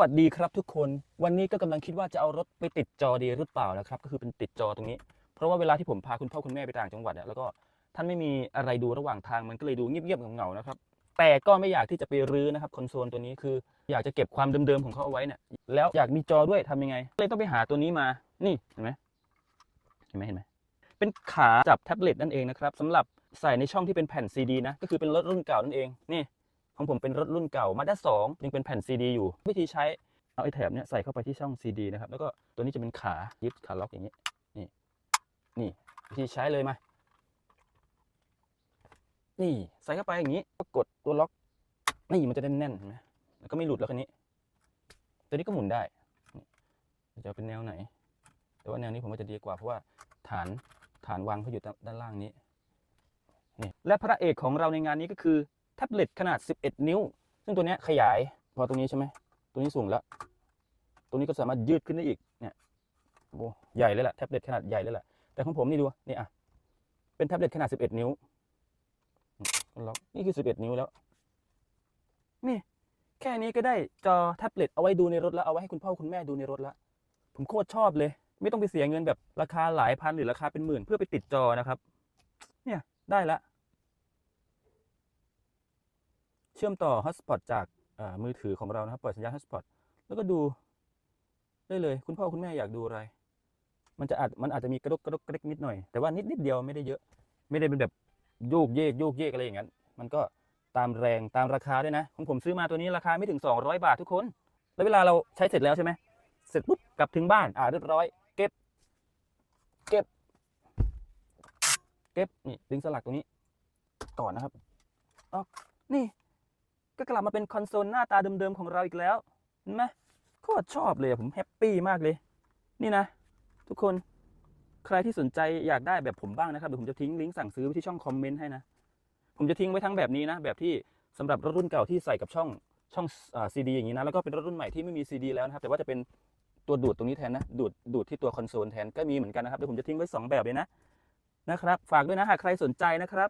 วัสดีครับทุกคน วันนี้ก็กำลังคิดว่าจะเอารถไปติดจอดีหรือเปล่านะครับ ก็คือเป็นติดจอตรงนี้ เพราะว่าเวลาที่ผมพาคุณพ่อคุณแม่ไปต่างจังหวัดเนี่ยแล้วก็ท่านไม่มีอะไรดูระหว่างทางมันก็เลยดูเงียบๆเหงาๆนะครับ แต่ก็ไม่อยากที่จะไปรื้อนะครับคอนโซลตัวนี้คืออยากจะเก็บความเดิมๆของเขาเอาไว้เนี่ยแล้วอยากมีจอด้วยทำยังไงเลยต้องไปหาตัวนี้มา นี่เห็นไหมเห็นไหมเห็นไหมเป็นขาจับแท็บเล็ตนั่นเองนะครับสำหรับใส่ในช่องที่เป็นแผ่นซีดีนะก็คือเป็นรถรุ่นเก่านั่นเองนี่ ของผมเป็นรถรุ่นเก่ามาด้าสองยังเป็นแผ่นซีดีอยู่ วิธีใช้เอาไอ้แถบเนี้ยใส่เข้าไปที่ช่องซีดีนะครับ แล้วก็ตัวนี้จะเป็นขายึดขาล็อกอย่างนี้นี่นี่วิธีใช้เลยมา นี่ใส่เข้าไปอย่างนี้ก็กดตัวล็อกนี่มันจะแน่นๆเห็นไหมแล้วก็ไม่หลุดแล้วคันนี้ ตัวนี้ก็หมุนได้จะเป็นแนวไหน แต่ว่าแนวนี้ผมว่าจะดีกว่าเพราะว่าฐานฐานวางเขาอยู่ด้านล่างนี้นี่และพระเอกของเราในงานนี้ก็คือ แท็บเล็ตขนาด 11 นิ้ว ซึ่งตัวนี้ขยาย พอตรงนี้ใช่ไหมตัวนี้สูงแล้ว ตัวนี้ก็สามารถยืดขึ้นได้อีก เนี่ยโอ้ใหญ่เลยแหละแท็บเล็ตขนาดใหญ่เลยแหละ แต่ของผมนี่ดูนี่อะ เป็นแท็บเล็ตขนาด 11 นิ้วล็อกนี่คือ 11 นิ้วแล้ว นี่ แค่นี้ก็ได้จอแท็บเล็ตเอาไว้ดูในรถแล้ว เอาไว้ให้คุณพ่อคุณแม่ดูในรถแล้ว ผมโคตรชอบเลย ไม่ต้องไปเสียเงินแบบราคาหลายพันหรือราคาเป็นหมื่นเพื่อไปติดจอนะครับ เนี่ยได้ละ เชื่อมต่อ Hotspot จากมือถือของเรานะครับเปิดสัญญาณ Hotspot แล้วก็ดูได้เลย คุณพ่อคุณแม่อยากดูอะไร มันจะอาจมันอาจจะมีกระดกกระดกกระเดกนิดหน่อย แต่ว่านิดนิดเดียวไม่ได้เยอะ ไม่ได้เป็นแบบโยกเยกโยกเยกอะไรอย่างนั้น มันก็ตามแรงตามราคาด้วยนะของผมซื้อมาตัวนี้ราคาไม่ถึง 200 บาททุกคน แล้วเวลาเราใช้เสร็จแล้วใช่ไหมเสร็จปุ๊บกลับถึงบ้านอ่าเรียบร้อย เก็บ เก็บ เก็บนี่ดึงสลักตรงนี้ก่อนนะครับอ๋อนี่ ก็กลับมาเป็นคอนโซลหน้าตาเดิมๆของเราอีกแล้วเห็นไหมโคตรชอบเลยอะผมแฮปปี้มากเลย นี่นะ ทุกคนใครที่สนใจอยากได้แบบผมบ้างนะครับเดี๋ยวผมจะทิ้งลิงก์สั่งซื้อไว้ที่ช่องคอมเมนต์ให้นะ ผมจะทิ้งไว้ทั้งแบบนี้นะ แบบที่สำหรับรถรุ่นเก่าที่ใส่กับช่องช่องซีดีอย่างนี้นะแล้วก็เป็นรถรุ่นใหม่ที่ไม่มีซีดีแล้วนะครับ แต่ว่าจะเป็นตัวดูดตรงนี้แทนนะ ดูดดูดที่ตัวคอนโซลแทนก็มีเหมือนกันนะครับเดี๋ยวผมจะทิ้งไว้สองแบบเลยนะนะครับ ฝากด้วยนะหากใครสนใจนะครับ